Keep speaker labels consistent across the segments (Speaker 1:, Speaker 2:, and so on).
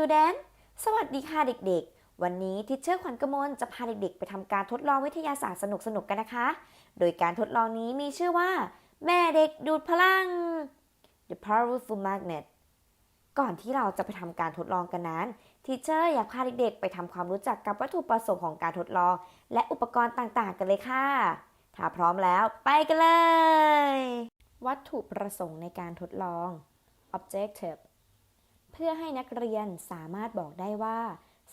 Speaker 1: student สวัสดีค่ะเด็กๆ วันนี้ทิเชอร์ขวัญกมลจะพาเด็กๆ ไปทำการทดลองวิทยาศาสตร์สนุกๆกันนะคะ โดยการทดลองนี้มีชื่อว่า แม่เด็กดูดพลัง The Powerful Magnet ก่อนที่เราจะไปทำการทดลองกันนั้นทิเชอร์อยากพาเด็กๆ ไปทำความรู้จักกับวัตถุประสงค์ของการทดลอง และอุปกรณ์ต่างๆ กันเลยค่ะ ถ้าพร้อมแล้วไปกันเลย วัตถุประสงค์ในการทดลอง Objective พื่อให้นักเรียนสามารถบอกได้ว่า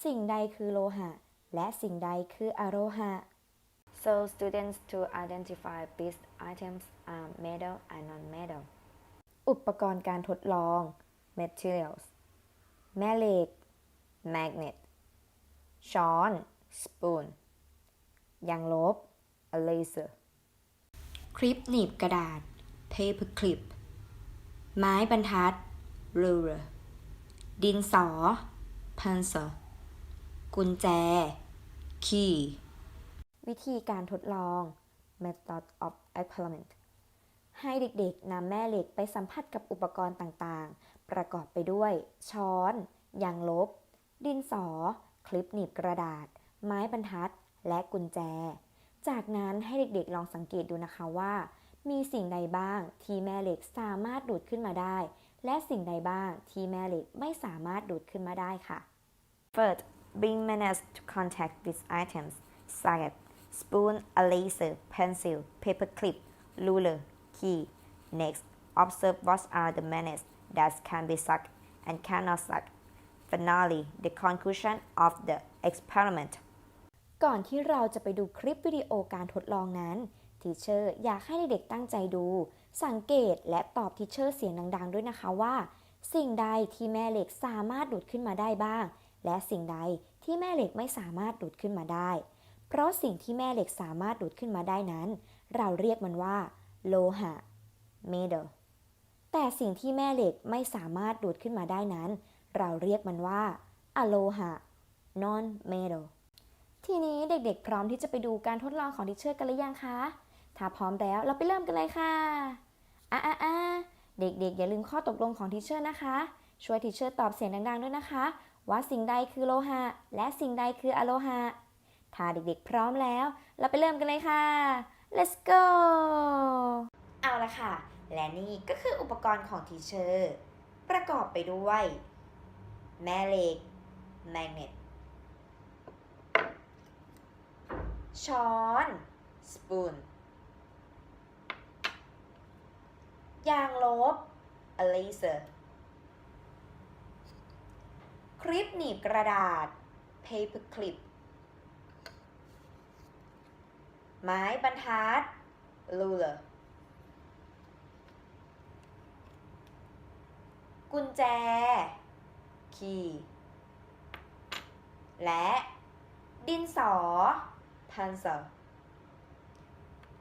Speaker 1: สิ่งใดคือโลหะ และสิ่งใดคืออโลหะ so students to identify these items are metal and non-metal อุปกรณ์การทดลอง materials แม่เหล็ก magnet ช้อน spoon ยางลบ a laser คลิปหนีบกระดาษ paper clip ไม้บรรทัด ruler ดินสอ pencil กุญแจ key วิธีการทดลอง method of experiment ให้เด็กๆนำแม่เหล็กไปสัมผัสกับอุปกรณ์ต่างๆ ประกอบไปด้วย ช้อนยางลบ ดินสอ คลิปหนีบกระดาษ ไม้บรรทัด และกุญแจ จากนั้นให้เด็กๆลองสังเกตดูนะคะว่า มีสิ่งใดบ้างที่แม่เหล็กสามารถดูดขึ้นมาได้ และสิ่งใดบ้างที่แม่เหล็กไม่สามารถดูดขึ้นมาได้ค่ะ First bring manners to contact with items such as spoon, a laser, pencil, paper clip, ruler, key. Next, observe what are the manners that can be sucked and cannot suck. Finally, the conclusion of the experiment. ก่อนที่เราจะไปดูคลิปวิดีโอการทดลองนั้น ทีเชอร์อยากให้เด็กตั้งใจดู สังเกตและตอบทีเชอร์เสียงดังๆ ด้วยนะคะว่า สิ่งใดที่แม่เหล็กสามารถดูดขึ้นมาได้บ้าง และสิ่งใดที่แม่เหล็กไม่สามารถดูดขึ้นมาได้ เพราะสิ่งที่แม่เหล็กสามารถดูดขึ้นมาได้นั้น เราเรียกมันว่า โลหะ metal แต่สิ่งที่แม่เหล็กไม่สามารถดูดขึ้นมาได้นั้น เราเรียกมันว่าอะโลหะ non metal ทีนี้เด็กๆ พร้อมที่จะไปดูการทดลองของทิเชอร์กันหรือยังคะ ถ้าพร้อมแล้วเราไปเริ่มกันเลยค่ะ อะอะอะเด็กๆ อย่าลืมข้อตกลงของทิเชอร์นะคะ ช่วยทิเชอร์ตอบเสียงดังๆ ด้วยนะคะ ว่าสิ่งใดคือโลหะ และสิ่งใดคืออะโลหะ ถ้าเด็กๆ พร้อมแล้ว เราไปเริ่มกันเลยค่ะ let's go เอาละค่ะ และนี่ก็คืออุปกรณ์ของทีเชอร์ ประกอบไปด้วย แม่เหล็ก magnet ช้อน spoon ยางลบ a laser คลิปหนีบกระดาษ paper clip ไม้บรรทัด ruler กุญแจ key และดินสอ pencil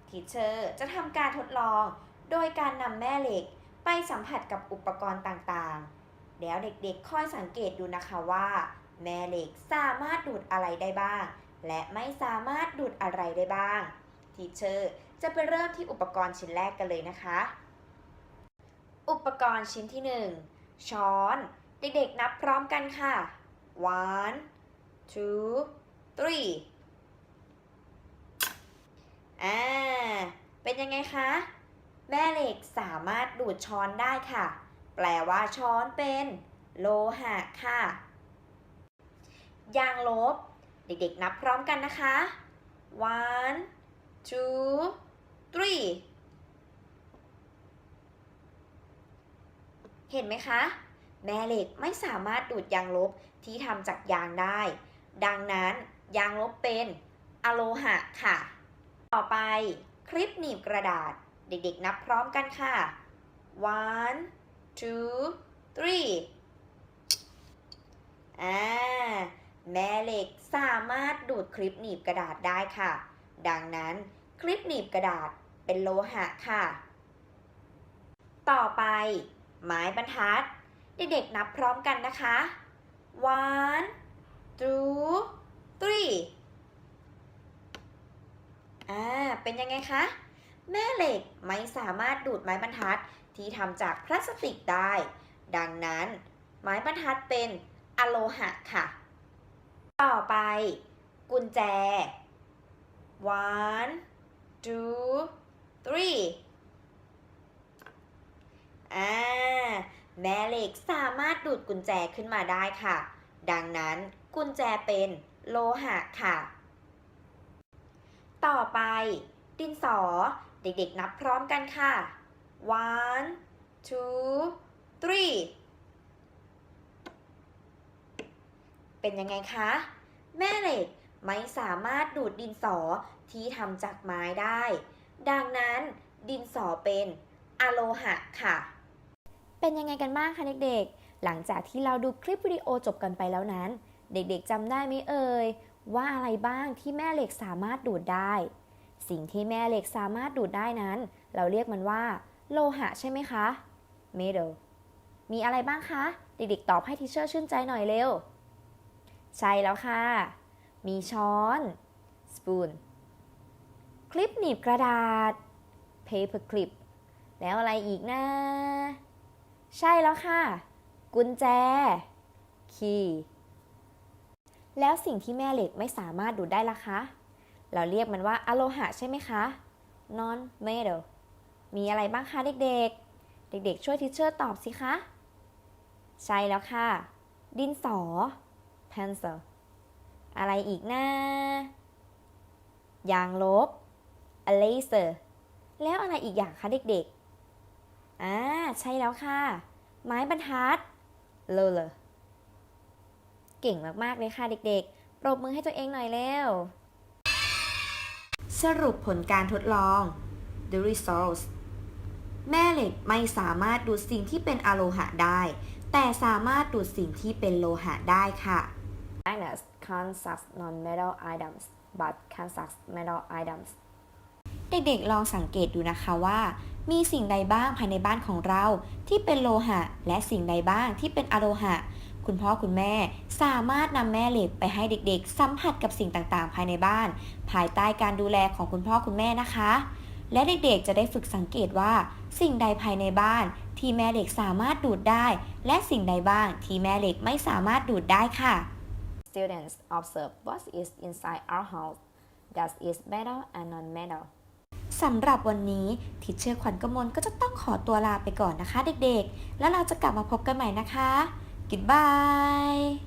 Speaker 1: ทีเชอร์จะทำการทดลอง โดยการนำแม่เหล็กไปสัมผัสกับอุปกรณ์ต่างๆ แล้วเด็กๆค่อยสังเกตดูนะคะว่า แม่เหล็กสามารถดูดอะไรได้บ้าง และไม่สามารถดูดอะไรได้บ้างทีเชอร์จะไปเริ่มที่อุปกรณ์ชิ้นแรกกันเลยนะคะ อุปกรณ์ชิ้นที่ 1 ช้อน เด็กๆนับพร้อมกันค่ะ one two three อ่า เป็นยังไงคะ แม่เหล็กสามารถดูดช้อนได้ค่ะ แปลว่าช้อนเป็น โลหะค่ะ ยางลบ เด็กๆนับพร้อมกันนะคะ one two three เห็นไหมคะ แม่เหล็กไม่สามารถดูดยางลบที่ทำจากยางได้ ดังนั้นยางลบเป็นอะโลหะค่ะ ต่อไปคลิปหนีบกระดาษ เด็กๆ นับพร้อมกันค่ะ one two three อ่า แม่เหล็กสามารถดูดคลิปหนีบกระดาษได้ค่ะ ดังนั้นคลิปหนีบกระดาษเป็นโลหะค่ะ ต่อไป ไม้บรรทัด เด็กๆ นับพร้อมกันนะคะ one two three อ่า เป็นยังไงคะ แม่เหล็กไม่สามารถดูดไม้บรรทัดที่ทำจากพลาสติกได้ ดังนั้นไม้บรรทัดเป็นอโลหะค่ะ ต่อไป กุญแจ one two three อ่าแม่เหล็กสามารถดูดกุญแจขึ้นมาได้ค่ะ ดังนั้นกุญแจเป็นโลหะค่ะ ต่อไป ดินสอ เด็กๆนับพร้อมกันค่ะ one two three เป็นยังไงคะ แม่เหล็กไม่สามารถดูดดินสอที่ทำจากไม้ได้ ดังนั้นดินสอเป็นอะโลหะค่ะ เป็นยังไงกันบ้างคะเด็กๆ หลังจากที่เราดูคลิปวิดีโอจบกันไปแล้วนั้น เด็กๆจำได้ไหมเอ่ยว่าอะไรบ้างที่แม่เหล็กสามารถดูดได้ สิ่งที่แม่เหล็กสามารถดูดได้นั้น เราเรียกมันว่า โลหะใช่ไหมคะ metal มีอะไรบ้างคะ เด็กๆ ตอบให้ทีเชอร์ชื่นใจหน่อยเร็ว ใช่แล้วค่ะ มีช้อน spoon คลิปหนีบกระดาษ paper clip แล้วอะไรอีกนะ ใช่แล้วค่ะ กุญแจ key แล้วสิ่งที่แม่เหล็กไม่สามารถดูดได้ล่ะคะ เราเรียกมันว่าอโลหะใช่ไหมคะ non metal มีอะไรบ้างคะเด็กๆ เด็กๆ ช่วยทิเชอร์ตอบสิคะ ใช่แล้วค่ะ ดินสอ pencil อะไรอีกนะยางลบ eraser แล้วอะไรอีกอย่างคะเด็กๆ อ่า ใช่แล้วค่ะ ไม้บรรทัด roller เก่งมากๆเลยค่ะเด็กๆ ปรบมือให้ตัวเองหน่อยเร็ว สรุปผลการทดลอง The results แม่เหล็กไม่สามารถดูดสิ่งที่เป็นอะโลหะได้ แต่สามารถดูดสิ่งที่เป็นโลหะได้ค่ะ Magnets can't suck non-metal items but can suck metal items เด็กๆลองสังเกตดูนะคะว่า มีสิ่งใดบ้างภายในบ้านของเราที่เป็นโลหะ และสิ่งใดบ้างที่เป็นอะโลหะ คุณพ่อคุณแม่สามารถนำแม่เหล็กไปให้เด็กๆ สัมผัสกับสิ่งต่างๆ ภายในบ้าน ภายใต้การดูแลของคุณพ่อคุณแม่นะคะ และเด็กๆจะได้ฝึกสังเกตว่า สิ่งใดภายในบ้าน ที่แม่เหล็กสามารถดูดได้ และสิ่งใดบ้างที่แม่เหล็กไม่สามารถดูดได้ค่ะ Students observe what is inside our house that is metal and non-metal สำหรับวันนี้ทิเชอร์ขวัญกมลก็จะต้องขอตัวลาไปก่อนนะคะเด็กๆ แล้วเราจะกลับมาพบกันใหม่นะคะ Goodbye